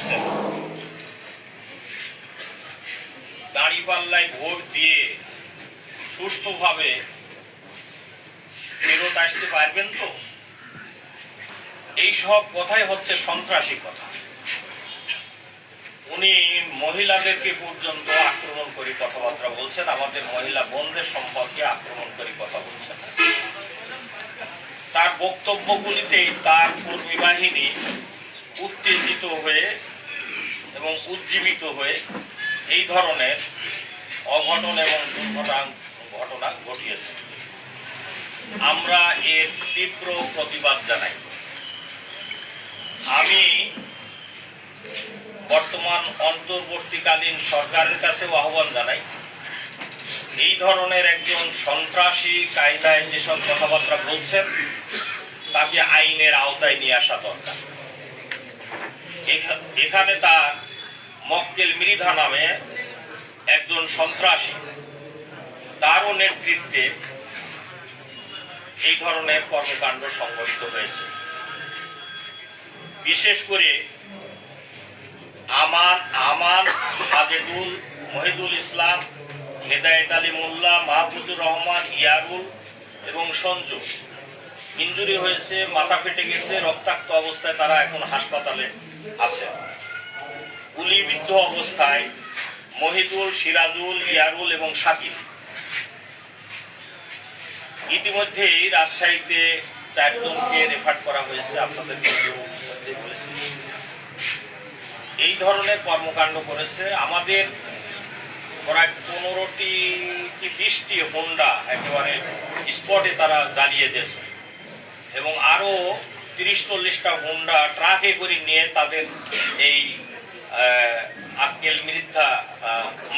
বলেছেন দাঁড়িপাল্লায় ভোট দিয়ে সুষ্ঠুভাবে ফেরত আসতে পারবেন তো? এই কথাই হচ্ছে সন্ত্রাসী কথা। উনি মহিলাদেরকে পর্যন্ত আক্রমণ করে কথাবার্তা বলছেন, আমাদের মহিলা বোনদের সম্পর্কে আক্রমণ করে কথা বলছেন। তার বক্তব্যগুলিতে তার কর্মী বাহিনী উত্তেজিত হয়ে এবং উজ্জীবিত হয়ে এই ধরনের অঘটন এবং দুর্ঘটনা ঘটনা ঘটিয়েছে। আমরা এর তীব্র প্রতিবাদ জানাই। আমি বর্তমান অন্তর্বর্তীকালীন সরকারের কাছেও আহ্বান জানাই, এই ধরনের একজন সন্ত্রাসী কায়দায় যেসব কথাবার্তা বলছেন, তাকে আইনের আওতায় নিয়ে আসা দরকার। এখা- এখানে তার মক্কেল মৃধা নামে একজন সন্ত্রাসী। তারও নেতৃত্বে এই ধরনের কর্মকাণ্ড সংঘটিত হয়েছে। বিশেষ করে আমার আমার, সাজেদুল, মহিদুল ইসলাম, হেদায়েত আলী মোল্লা, মাহফুজুর রহমান, ইয়ারুল এবং সঞ্জু। ইঞ্জুরি হয়েছে, মাথা ফেটে গেছে, রক্তাক্ত অবস্থায় তারা এখন হাসপাতালে আছে। গুলিবিদ্ধ অবস্থায় মহিদুল, সিরাজুল, ইয়ারুল এবং শাকিল। ইতিমধ্যেই রাজশাহীতে চারজনকে রেফার করা হয়েছে বলেছি। এই ধরনের কর্মকাণ্ড করেছে। আমাদের প্রায় পনেরোটি কি বিশটি হোন্ডা একেবারে স্পটে তারা জ্বালিয়ে দিয়েছে এবং আরও তিরিশ চল্লিশটা হোন্ডা ট্রাকে করে নিয়ে তাদের এই আক্কেল মৃদ্ধা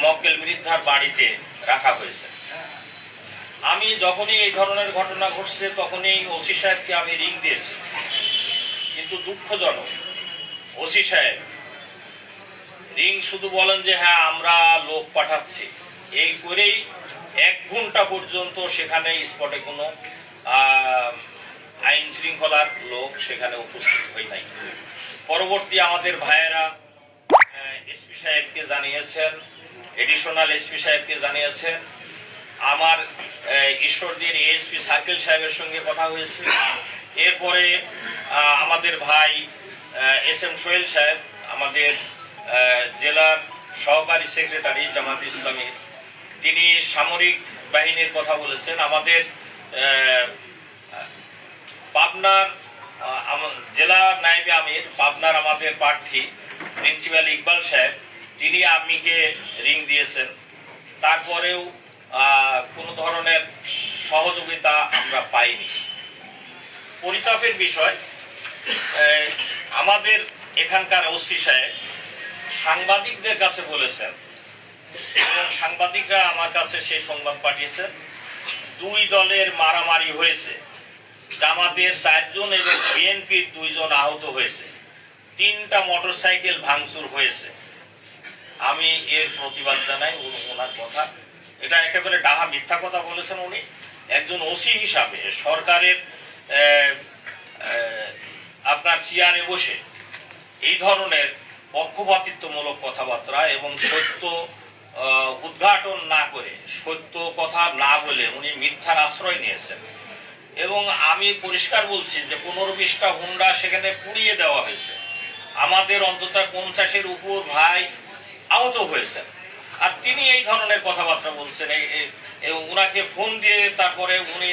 মক্কেল মৃদ্ধার বাড়িতে রাখা হয়েছে। আমি যখনই এই ধরনের ঘটনা ঘটছে, তখনই ওসি সাহেবকে আমি রিং দিয়েছি। কিন্তু দুঃখজনক, ওসি সাহেব, রিং শুধু বলেন যে হ্যাঁ আমরা লোক পাঠাচ্ছি। এই করেই এক ঘণ্টা পর্যন্ত সেখানে স্পটে কোনো আইন শৃঙ্খলার লোক সেখানে উপস্থিত হয় নাই। পরবর্তী আমাদের ভাইয়েরা এসপি সাহেবকে জানিয়েছেন এডিশনাল এসপি সাহেবকে জানিয়েছেন। আমার ঈশ্বরদীর এএসপি সার্কেল সাহেবের সঙ্গে কথা হয়েছে। এরপরে আমাদের ভাই এস এম সোহেল সাহেব, আমাদের জেলার সহকারী সেক্রেটারি জামাত ইসলামীর তিনি সামরিক বাহিনীর কথা বলেছেন। আমাদের পাবনার জেলা নায়েবে আমির, পাবনার আমাদের প্রার্থী প্রিন্সিপাল ইকবাল সাহেব তিনি আর্মিকে রিং দিয়েছেন, তারপরেও কোনো ধরনের সহযোগিতা আমরা পাইনি। পরিতাপের বিষয় আমাদের এখানকার ওসি সাহেব সাংবাদিকদের কাছে বলেছেন, এবং সাংবাদিকরা আমার কাছে সেই সংবাদ পাঠিয়েছেন, দুই দলের মারামারি হয়েছে, জামাতের চারজন এবং বিএনপির দুইজন আহত হয়েছে। তিনটা মোটরসাইকেল ভাঙচুর হয়েছে। আমি এর প্রতিবাদ জানাই ওনার কথা। এটা একেবারে ডাহা মিথ্যা কথা বলেছেন উনি। একজন ওসি হিসাবে সরকারের আপনার চেয়ারে বসে এই ধরনের পক্ষপাতিত্বমূলক কথাবার্তা এবং সত্য উদ্ঘাটন না করে, সত্য কথা না বলে উনি মিথ্যার আশ্রয় নিয়েছেন। এবং আমি পরিষ্কার বলছি যে পনেরো বিশটা হুন্ডা সেখানে পুড়িয়ে দেওয়া হয়েছে। আমাদের অন্তত পঞ্চাশের উপর ভাই আহত হয়েছেন। আর তিনি এই ধরনের কথাবার্তা বলছেন। এই ফোন দিয়ে তারপরে উনি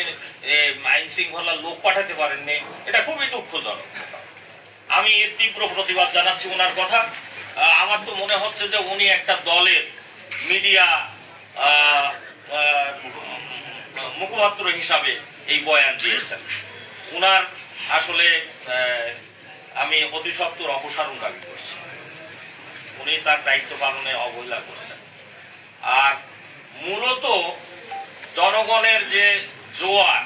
আইন শৃঙ্খলার লোক পাঠাতে পারেননি। এটা খুবই দুঃখজনক। আমি এর তীব্র প্রতিবাদ জানাচ্ছি ওনার কথা। আমার তো মনে হচ্ছে যে উনি একটা দলের মিডিয়া মুখপাত্র হিসাবে এই বয়ান দিয়েছেন। ওনার আসলে আমি অতি অপসারণ দাবি করছি। উনি তার দায়িত্ব পালনে অবহেলা করছেন। আর মূলত জনগণের যে জোয়ার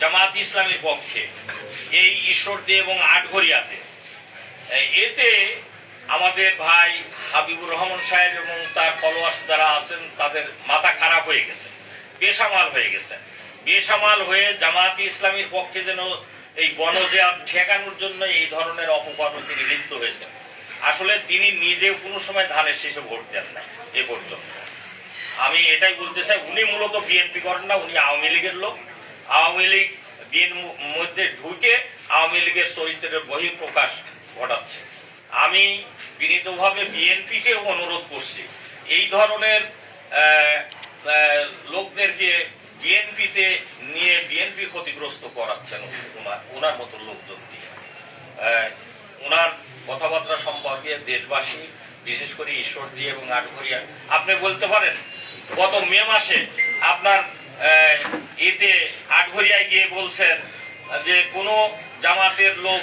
জামাত ইসলামের পক্ষে, এই ঈশ্বরদী এবং আটঘরিয়াতে, এতে আমাদের ভাই হাবিবুর রহমান সাহেব এবং তার ফলোয়ার্স যারা আছেন, তাদের মাথা খারাপ হয়ে গেছে, বেসামাল হয়ে গেছে। বেসামাল হয়ে জামাত ইসলামীর পক্ষে যেন এই গণজেয়া ঠেকানোর জন্য এই ধরনের অপকর্ম তিনি লিপ্ত হয়েছেন। আসলে তিনি নিজে কোনো সময় ধানের শেষে ভোট দেন না এ পর্যন্ত। আমি এটাই বলতে চাই, উনি মূলত বিএনপি করেন না, উনি আওয়ামী লীগের লোক। আওয়ামী লীগ বিএন মধ্যে ঢুকে আওয়ামী লীগের চরিত্রের বহিঃপ্রকাশ ঘটাচ্ছে। আমি বিনীতভাবে বিএনপিকে অনুরোধ করছি, এই ধরনের লোকদেরকে বিএনপিতে নিয়ে বিএনপি ক্ষতিগ্রস্ত করাচ্ছেন ওনার ওনার মতো লোকজন দিয়ে ওনার কথাবার্তা সম্পর্কে দেশবাসী, বিশেষ করে ঈশ্বর দিয়ে এবং আটঘরিয়া আপনি বলতে পারেন, গত মে মাসে আপনার এতে আটঘরিয়ায় গিয়ে বলছেন যে কোনো জামাতের লোক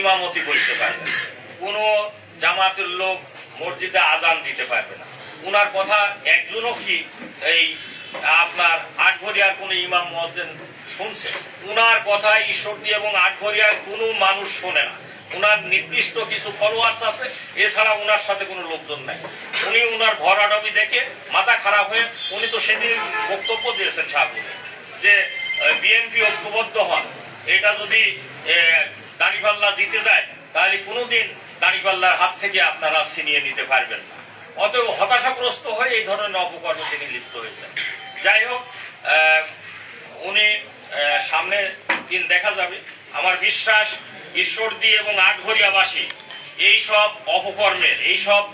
ইমামতি করতে পারবে না। কোনো জামাতের লোক মসজিদে আজান দিতে পারবে না ওনার কথা একজনও কি এই আপনার আটঘরিয়ার কোনো ইমাম মহাজেন শুনছে? উনার কথা ঈশ্বরদী এবং আটঘরিয়ার কোনো মানুষ শোনে না। উনার নির্দিষ্ট কিছু ফলোয়ার্স আছে, এছাড়া উনার সাথে কোনো লোকজন নাই। উনি উনার ভরাডবি দেখে মাথা খারাপ হয়ে উনি তো সেদিন বক্তব্য দিয়েছেন সাহেব যে বিএনপি ঐক্যবদ্ধ হন। এটা যদি দাঁড়িপাল্লা জিতে যায়, তাহলে কোনোদিন দাঁড়িপাল্লার হাত থেকে আপনারা ছিনিয়ে নিতে পারবেন না। অতএব হতাশাগ্রস্ত হয়ে এই ধরনের অপকর্মে তিনি লিপ্ত হয়েছেন। যাই হোক উনি সামনে দিন দেখা যাবে। আমার বিশ্বাস ঈশ্বরদী এবং আটঘরিয়াবাসী এই সব অপকর্মের এই সব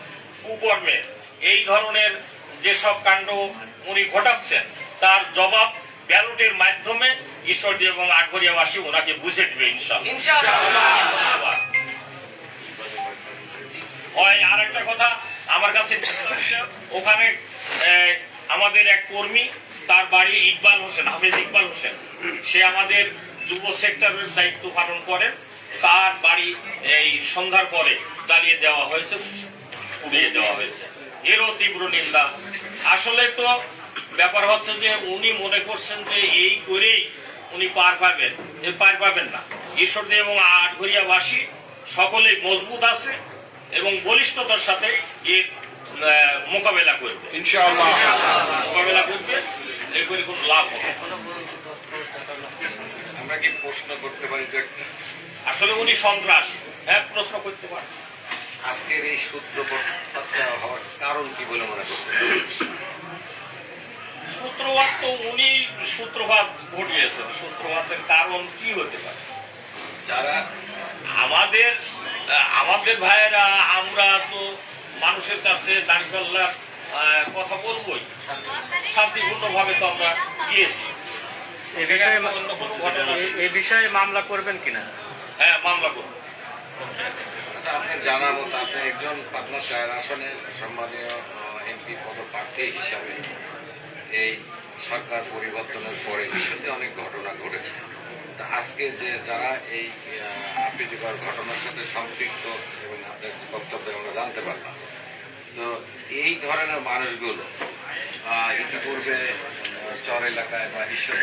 কুকর্মের এই ধরনের যেসব কাণ্ড উনি ঘটাচ্ছেন তার জবাব ব্যালটের মাধ্যমে ঈশ্বরদী এবং আটঘরিয়াবাসী ওনাকে বুঝে দিবে ইনশাল্লাহ। হয় আর একটা কথা আমার কাছে ওখানে আমাদের এক কর্মী, তার বাড়ি ইকবাল হোসেন, হাফেজ ইকবাল হোসেন। সে আমাদের যুব সেক্টরের দায়িত্ব পালন করেন। তার বাড়ি এই সন্ধ্যার পরে জ্বালিয়ে দেওয়া হয়েছে, উড়িয়ে দেওয়া হয়েছে। এরও তীব্র নিন্দা। আসলে তো ব্যাপার হচ্ছে যে, উনি মনে করছেন যে, এই করেই উনি পার পাবেন। পার পাবেন না। ঈশ্বরদী এবং আটঘরিয়াবাসী সকলেই মজবুত আছে। এবং বলিষ্ঠতার সাথে এর মোকাবেলা করবে। ইনশাআল্লাহ। মোকাবেলা করবে এর করে কোনো লাভ হবে আমরা কি প্রশ্ন করতে পারি যে আসলে উনি সন্ত্রাসী। হ্যাঁ প্রশ্ন করতে পারেন আজকের এই সূত্রপাত হওয়ার কারণ কি বলে মনে করছেন? সূত্রপাত তো উনি সূত্রপাত ঘটিয়েছেন। সূত্রপাতের কারণ কি হতে পারে? যারা আমাদের আমাদের ভাইয়েরা আমরা তো মানুষের কাছে দাঁড়িপাল্লার কথা বলবোই। শান্তিপূর্ণভাবে তো আমরা গিয়েছি। এই বিষয়ে অন্য কোনো ঘটনা এই- এই বিষয়ে মামলা করবেন কিনা? হ্যাঁ মামলা করব। আচ্ছা, আপনার জানা মতো আপনি একজন পাবনা চার আসনের সম্মানীয় এমপি পদপ্রার্থী হিসাবে এই সরকার পরিবর্তনের পরে বিষয়টি অনেক ঘটনা ঘটেছে। আজকে যে যারা এই আহ, ঘটনার সাথে সম্পৃক্ত এবং আপনার বক্তব্য আমরা জানতে পারলাম। তো এই ধরনের মানুষগুলো ইতিপূর্বে শহর এলাকায় বা ঈশ্বর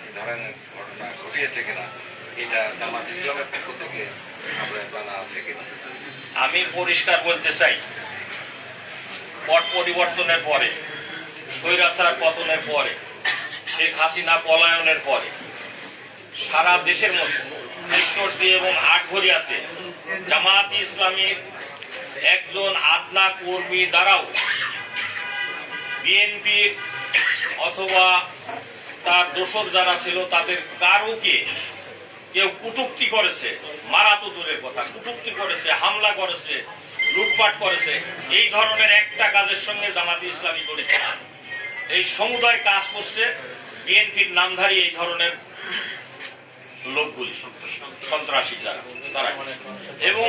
এই ধরনের ঘটনা ঘটিয়েছে কিনা এটা জামাত ইসলামের পক্ষ থেকে আপনার জানা আছে কিনা? আমি পরিষ্কার বলতে চাই পট পরিবর্তনের পরে স্বৈরাচার পতনের পরে শেখ হাসিনা পলায়নের পরে সারা দেশের মধ্যে ঈশ্বরদী এবং আটঘরিয়াতে জামাত ইসলামীর একজন আদনা কর্মী দ্বারাও বিএনপির অথবা তার দোসর যারা ছিল তাদের কারোকে কেউ কুটুক্তি করেছে, মারা তো দূরের কথা, কুটুক্তি করেছে, হামলা করেছে, লুটপাট করেছে, এই ধরনের একটা কাজের সঙ্গে জামাতি ইসলামী না। এই সমুদায় কাজ করছে, বিএনপির নামধারী এই ধরনের লোকগুলি, সন্ত্রাসী যারা তারা এবং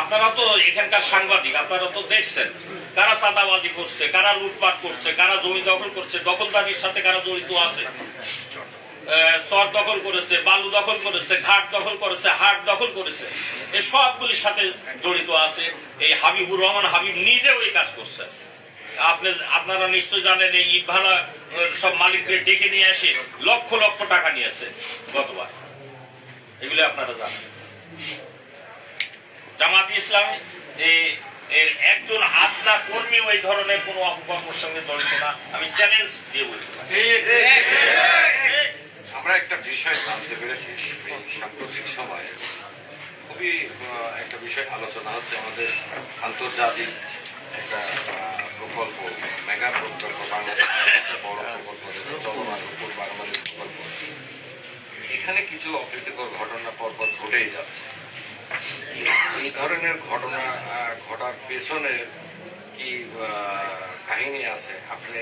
আপনারা তো এখানকার সাংবাদিক, আপনারা তো দেখছেন কারা চাঁদাবাজি করছে, কারা লুটপাট করছে, কারা জমি দখল করছে, দখলদারির সাথে কারা জড়িত আছে? চর দখল করেছে, বালু দখল করেছে, ঘাট দখল করেছে, হাট দখল করেছে এই সবগুলির সাথে জড়িত আছে। এই হাবিবুর রহমান হাবিব নিজেও এই কাজ করছে আপনি, আপনারা নিশ্চয় জানেন এই ইট ভাড়া সব মালিকদের ডেকে নিয়ে এসে লক্ষ লক্ষ টাকা নিয়েছে গতবার। এগুলো আপনারা জানেন। জামাত ইসলাম এর একজন আত্মা কর্মী ওই ধরনের কোনো অপকর্মের সঙ্গে জড়িত না। আমি চ্যালেঞ্জ দিয়ে পারি আমরা একটা বিষয় জানতে পেরেছি সাম্প্রতিক সময়ে। খুবই একটা বিষয় আলোচনা হচ্ছে আমাদের আন্তর্জাতিক একটা প্রকল্প মেগা প্রকল্প বড় প্রকল্প যেটা চলমান উপর বাংলাদেশ প্রকল্প। এখানে কিছু অপ্রীতিকর ঘটনা পরপর ঘটেই যাচ্ছে। এই ধরনের ঘটনা ঘটার পেছনে কি কাহিনী আছে? আপনি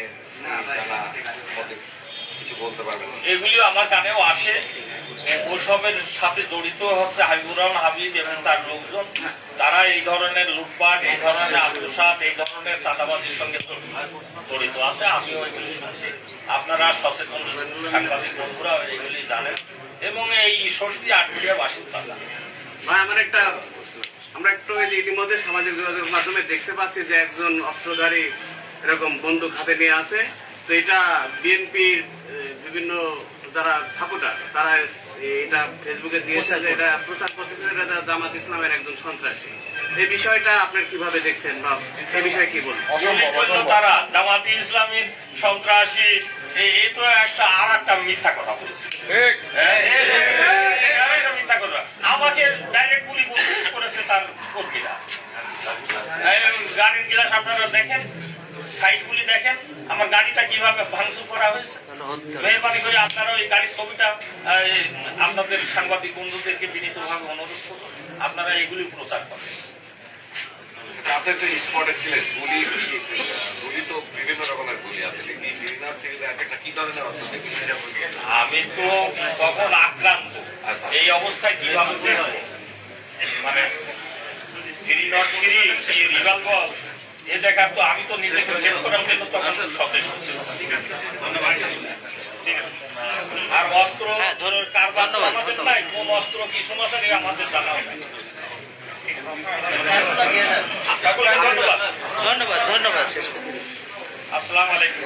জানা কিছু বলতে পারবেন এগুলি আমার কানেও আসে। ওসবের সাথে জড়িত হচ্ছে হাবিবুর রহমান হাবিব এবং তার লোকজন। তারা এই ধরনের লুটপাট এই ধরনের আত্মসাত এই ধরনের চাঁদাবাজির সঙ্গে জড়িত আছে। আমিও এগুলি শুনছি। আপনারা সচেতন সাংবাদিক বন্ধুরা এগুলি জানেন। এবং এই ঈশ্বরটি আটকুড়িয়া বাসিন্দা। ভাই আমার একটা আমরা একটু ইতিমধ্যে সামাজিক যোগাযোগের মাধ্যমে দেখতে পাচ্ছি যে একজন অস্ত্রধারী এরকম বন্দুক হাতে নিয়ে আছে। তো এটা বিএনপির বিভিন্ন যারা সাপোর্টার তারা এটা ফেসবুকে দিয়েছে যে এটা প্রচার করতেছে যে এটা জামাত ইসলামের একজন সন্ত্রাসী এই বিষয়টা আপনার কীভাবে দেখছেন বা এই বিষয়ে কি বলবেন করল তারা জামাতি ইসলামী সন্ত্রাসী এ- এ তো একটা আর একটা মিথ্যা কথা বলেছে হ্যাঁ, এটা মিথ্যা কথা আমাকে ডাইরেক্ট গুলি করেছে তার কর্মীরা এই গাড়ির গিলাস আপনারা দেখেন সাইডগুলি দেখেন আমার গাড়িটা কীভাবে ভাঙচুর করা হয়েছে। মেহরবানি করে আপনারা ওই গাড়ির ছবিটা আপনাদের সাংবাদিক বন্ধুদেরকে বিনীতভাবে অনুরোধ করুন আপনারা এগুলি প্রচার করেন। আপনি তো স্পটে ছিলেন গুলি গুলি তো বিভিন্ন রকমের গুলি আছে কি বিভিন্ন থেকে এক একটা কি ধরনের আমি তো তখন আক্রান্ত এই অবস্থায় কীভাবে মানে থ্রি নট থ্রি রিভলভার এ দেখার তো আমি তো নিজেকে সেভ করার জন্য তখন সচেষ্ট ছিলাম ঠিক আছে। আর অস্ত্র কারবার তো আমাদের নাই। কোন অস্ত্র কি সমস্যা নেই আমাদের জানা ধন্যবাদ। ধন্যবাদ ধন্যবাদ। আসসালামু আলাইকুম।